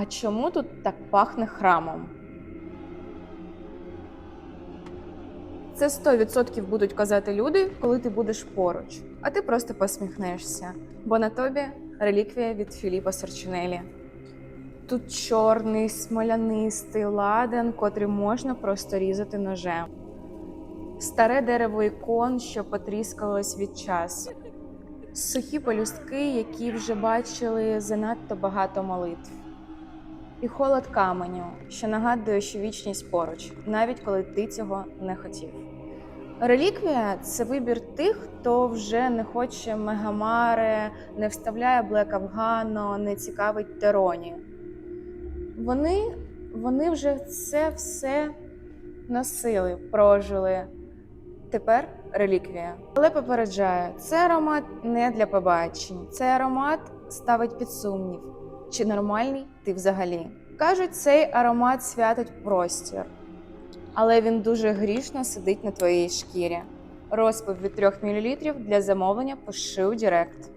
А чому тут так пахне храмом? Це 100% будуть казати люди, коли ти будеш поруч, а ти просто посміхнешся, бо на тобі реліквія від Філіпа Сорчинелі. Тут чорний смолянистий ладен, котрий можна просто різати ножем. Старе дерево ікон, що потріскалось від часу. Сухі полюстки, які вже бачили занадто багато молитв. І холод каменю, що нагадує, що вічність поруч, навіть коли ти цього не хотів. Реліквія це вибір тих, хто вже не хоче мегамари, не вставляє Блек Афгано, не цікавить Тероні. Вони, вони вже це все носили, прожили. Тепер реліквія. Але попереджаю, це аромат не для побачень. Цей аромат ставить під сумнів, чи нормальний ти взагалі. Кажуть, цей аромат святить простір, але він дуже грішно сидить на твоїй шкірі. Розпив від 3 мл для замовлення пиши у Директ.